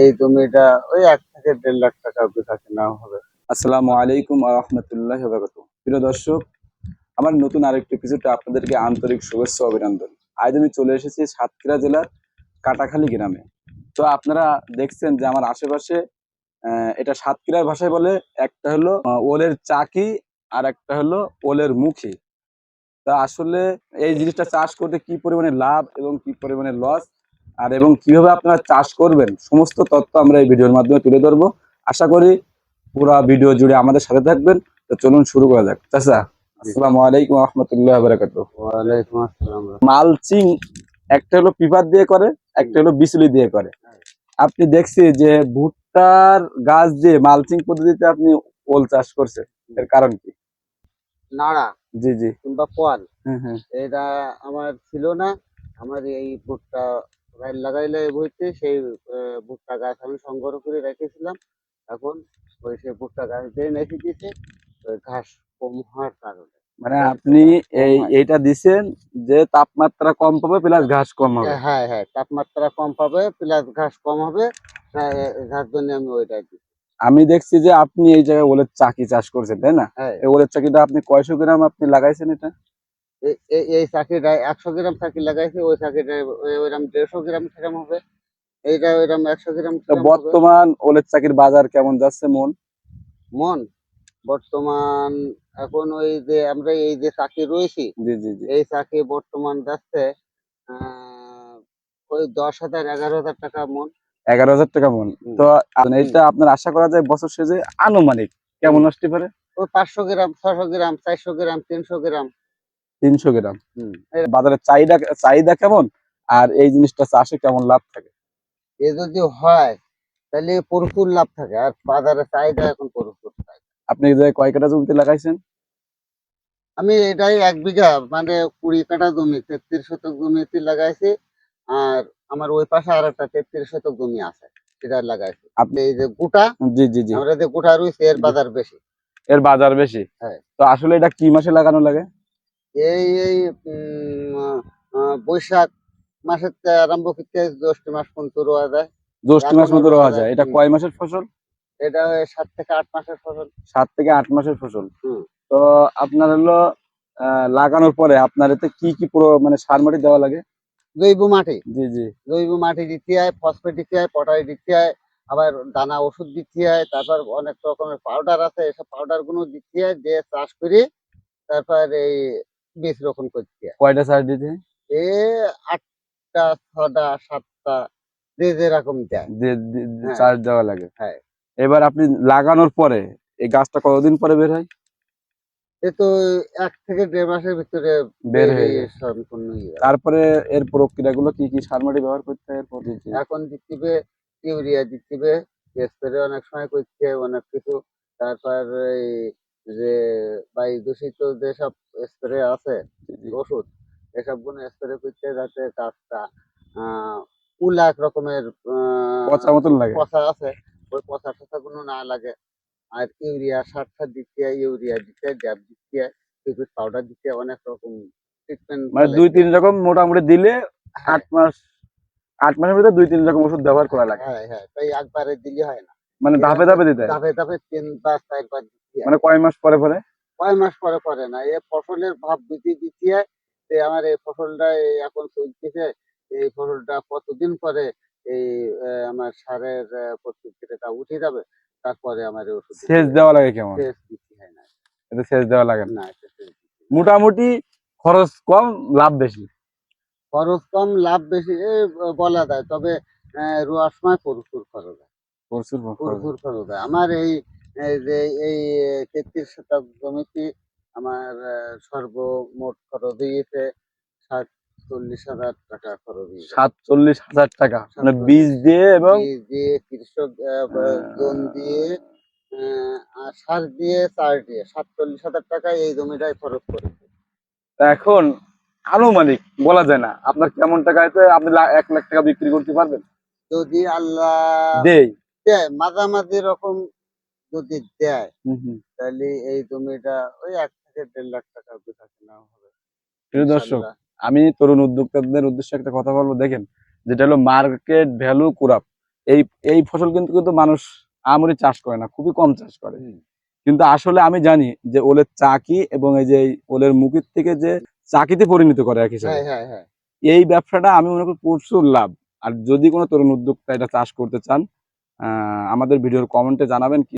এই জমিটা ওই এক থেকে দেড় লাখ টাকা অব্দি থাকে কেনা হবে। আসসালামু আলাইকুম রহমতুল্লাহ বারকাত প্রিয় দর্শক, আমার নতুন আরেকটি কিছুটা আপনাদেরকে আন্তরিক শুভেচ্ছা অভিনন্দন। আজ আমি চলে এসেছি সাতক্ষীরা জেলার কাটাখালী গ্রামে। তো আপনারা দেখছেন যে আমার আশেপাশে এটা সাতক্ষীরার ভাষায় বলে, একটা হলো ওলের চাকি আর একটা হলো ওলের মুখী। তা আসলে এই জিনিসটা চাষ করতে কি পরিমাণে লাভ এবং কি পরিমাণে লস আর এবং কীভাবে আপনারা চাষ করবেন সমস্ত তথ্য আমরা এই ভিডিওর মাধ্যমে তুলে ধরবো। আশা করি পুরো ভিডিও জুড়ে আমাদের সাথে থাকবেন। তো চলুন শুরু করা যাক। চাচা আসসালামু আলাইকুম রহমতুল্লাহ বারাকাতু ওয়ালাইকুম আসসালাম মালচিং একটা হলো পিপার দিয়ে করে একটা হলো বিচুলি দিয়ে করে। আপনি দেখছি যে ভুট্টার গাছ দিয়ে মালচিং পদ্ধতিতে আপনি ওল চাষ করছেন। এর কারণ কি? নাড়া জি জি। কিংবা হ্যাঁ হ্যাঁ এটা আমার ছিল না। আমার এই ভুট্টা গাছ লাগাইলে বইতে সেই ভুট্টা গাছ আমি সংগ্রহ করে রেখেছিলাম। এখন ওই সেই ভুট্টা গাছ দিয়ে রেখে দিয়েছে ঘাস কম হওয়ার কারণে। মানে আপনি এই এইটা দিছেন যে তাপমাত্রা কম পাবে প্লাস ঘাস কম হবে। হ্যাঁ হ্যাঁ তাপমাত্রা কম পাবে প্লাস ঘাস কম হবে হ্যাঁ, যার জন্য আমি ওইটা দিই আমি দেখছি যে আপনি এই জায়গায় ওলের চাকি চাষ করছেন তাই না? হ্যাঁ। এই ওলের চাকিটা আপনি কয়শো গ্রাম আপনি লাগাইছেন এটা? এই- চাকিটা একশো গ্রাম চাকি লাগাইছে ওই ওই- ওইরকম দেড়শো গ্রাম কিরম হবে। এইটা ওইরকম একশো গ্রাম? বর্তমান ওলের চাকির বাজার কেমন যাচ্ছে মন? মন? বর্তমান এখন ওই যে আমরা এই যে চাকি রয়েছি জি জি জি। এই চাকি বর্তমান যাচ্ছে ওই দশ হাজার এগারো হাজার টাকা মন। এগারো হাজার টাকা মন। তো এটা আপনার আশা করা যায় বছর শেষে আনুমানিক কেমন আসতে পারে? ওই পাঁচশো গ্রাম ছশো গ্রাম চারশো গ্রাম তিনশো গ্রাম। তিনশো গ্রাম। বাজারের চাহিদা চাহিদা কেমন? আর এই জিনিসটা চাষে কেমন লাভ থাকে? এ যদি হয় তাহলে প্রচুর লাভ থাকে। আর বাজারে চাহিদা এখন প্রচুর। আপনি কয় কাটা জমিতে লাগাইছেন? আমি এটাই এক বিঘা মানে কুড়ি কাঠা জমি তেত্রিশ শতক জমিতে লাগাইছি। আর আমার ওই পাশে আর একটা তেত্রিশ শতক জমি আছে সেটা লাগাইছি। আপনি এই যে গোটা জি জি জি। আমরা যে গোটা রয়েছে এর বাজার বেশি। এর বাজার বেশি? হ্যাঁ। তো আসলে এটা কি মাসে লাগানো লাগে? এই এই বৈশাখ মাসের আরম্ভ করতে জ্যৈষ্ঠ মাস পর্যন্ত রোয়া যায়। জ্যৈষ্ঠ মাস মতো রোয়া যায়। এটা কয় মাসের ফসল? এটা সাত থেকে আট মাসের ফসল। সাত থেকে আট মাসের ফসল। হুম। তো আপনার হলো লাগানোর পরে আপনার এতে কি কি পুরো মানে সার মাটি দেওয়া লাগে? জৈব মাটি। জি জি। জৈব মাটি দিতে হয় ফসফেট দিতে হয় পটাশ দিতে হয় আবার দানা ওষুধ দিতে হয় তারপর অনেক রকমের পাউডার আছে এসব পাউডারগুলো দিতে হয় দিয়ে চাষ করে তারপর এই বীজ রোপণ হয় কয়টা সার দিতে? এ আটটা ছটা সাতটা যে যেরকম দেয়। হ্যাঁ। দেওয়া লাগে। হ্যাঁ। এবার আপনি লাগানোর পরে এই গাছটা কতদিন পরে বের হয়? এ তো এক থেকে দেড় মাসের ভিতরে বের হয়ে সম্পূর্ণ তারপরে এর প্রক্রিয়াগুলো কি কি সার মাটি ব্যবহার করতে হয় এরপর। এখন ইউরিয়া স্প্রে অনেক সময় করছে অনেক কিছু। তারপর এই যে ভাই দূষিত যেসব স্প্রে আছে। ওষুধ এসবগুলো স্প্রে করছে যাতে গাছটা এক রকমের পচা মতন লাগে। পচা আছে ওই পচা টচা গুলো না লাগে। আর ইউরিয়া সার সার দিতে হয় ইউরিয়া দিতে হয় ড্যাব দিতে হয় লিকুইড পাউডার দিতে হয় অনেক রকম ট্রিটমেন্ট মানে দুই তিন রকম মোটামুটি দিলে আট মাস আট মাসের ভিতরে দুই তিন রকম ওষুধ ব্যবহার করা লাগে। হ্যাঁ হ্যাঁ তাই একবারে দিলে হয় না। মানে ধাপে ধাপে দিতে? ধাপে ধাপে তিন বার চারবার দিতে। মানে কয় মাস পরে পরে কয় মাস পরে পরে না। এই ফসলের ভাব দিতে দিতে যে আমার এই ফসলটা এখন চলতেছে এই ফসলটা কতদিন পরে এই আমার সারের প্রস্তুতিটা উঠে যাবে তারপরে আমার ওষুধ সেচ দেওয়া লাগে কেমন? সেচ দিতে হয় না। এতে সেচ দেওয়া লাগে না? এটা। মোটামুটি খরচ কম লাভ বেশি? খরচ কম লাভ বেশি এ বলা যায়। তবে রোয়ার সময় প্রচুর খরচ হয়। প্রচুর। প্রচুর খরচ হয় আমার এই যে এই তেত্রিশ শতক জমিতে আমার সর্বমোট খরচ হয়েছে সাতচল্লিশ হাজার টাকা খরচ সাতচল্লিশ হাজার টাকা মানে বীজ দিয়ে এবং দিয়ে কৃষক জন দিয়ে সার দিয়ে চার দিয়ে সাতচল্লিশ হাজার টাকা এই জমিটাই খরচ করেছে। এখন আনুমানিক বলা যায় না আপনার কেমন টাকাতে আপনি লা- এক লাখ টাকা বিক্রি করতে পারবেন? যদি আল্লাহ দেই। দেয় মাঝামাঝি রকম যদি দেয়। তাহলে এই জমিটা ওই এক থেকে দেড় লাখ টাকা বিঘা কেনা হবে। প্রিয় দর্শক আমি তরুণ উদ্যোক্তাদের উদ্দেশ্যে একটা কথা বলব। দেখেন যেটা হলো মার্কেট ভ্যালু কুরাপ এই এই ফসল কিন্তু কিন্তু মানুষ আমরি চাষ করে না খুবই কম চাষ করে। কিন্তু আসলে আমি জানি যে ওলের চাকি এবং এই যে ওলের মুখির থেকে যে চাকিতে পরিণত করে এক হিসাবে হ্যাঁ হ্যাঁ হ্যাঁ। এই ব্যবসাটা আমি মনে করি প্রচুর লাভ। আর যদি কোনো তরুণ উদ্যোক্তা এটা চাষ করতে চান আমাদের ভিডিওর কমেন্টে জানাবেন কি